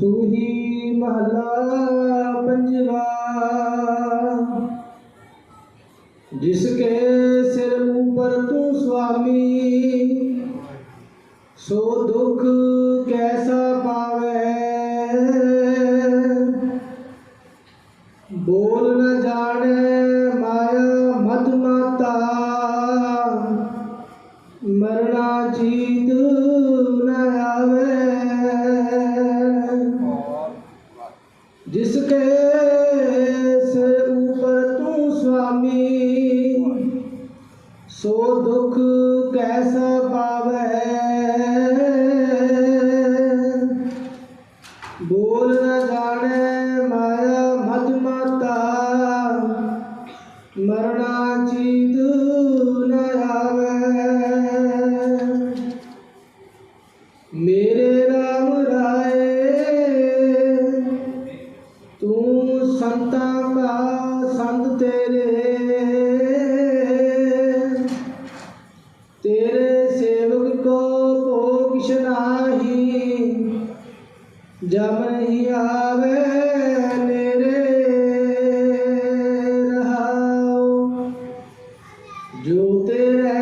ਸੂਹੀ ਮਹਲਾ ਪੰਜਵਾ। ਜਿਸ ਕੇ ਸਿਰ ਉਪਰ ਤੂੰ ਸੁਆਮੀ, ਸੋ ਦੁਖ ਕੈਸਾ ਪਾਵੇ? ਬੋਲ ਨ ਜਾਣੇ ਜਿਸ ਕੇ ਸਿਰ ਉਪਰ ਤੂੰ ਸੁਆਮੀ ਸੋ ਦੁਖ ਕੈਸਾ ਪਾਵੇ? ਬੋਲ ਨ ਜਾਣੇ ਮਾਇਆ ਮਤ ਮਾਤਾ ਮਰਣਾ ਚੀਤ ਨ ਆਵੇ। ਤੇਰੇ ਸੇਵਕ ਕੋ ਭੋਗ ਸ਼ਨਾਹੀ, ਜਮ ਨਹੀਂ ਆਵੇ ਨੇਰੇ ਰਹਾਉ। ਜੋ ਤੇਰੇ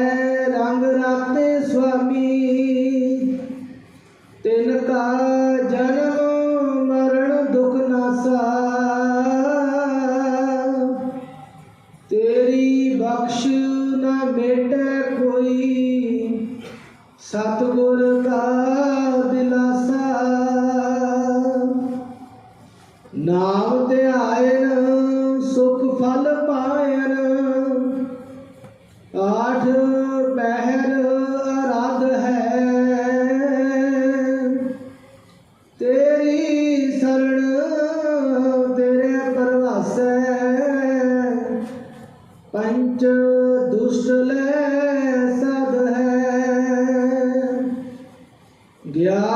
ਰੰਗ ਰਾਤੇ ਸੁਆਮੀ, ਤਿਨ ਕਾ ਜਨਮ ਮਰਨ ਦੁਖ ਨਾਸਾ ਤੇਰੀ ਬਖਸ਼ ਨਾ ਮੇਟੇ ਸਤਿਗੁਰ ਕਾ ਦਿਲਾਸਾ। ਨਾਮ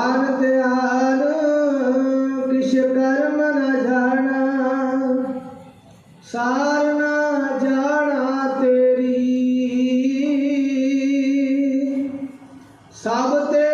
ਗਿਆਨ ਧਿਆਨ ਕਿਛ ਕਰਮ ਨ ਜਾਣਾ। ਸਾਰ ਨ ਜਾਣਾ ਤੇਰੀ। ਸਭ ਤੇ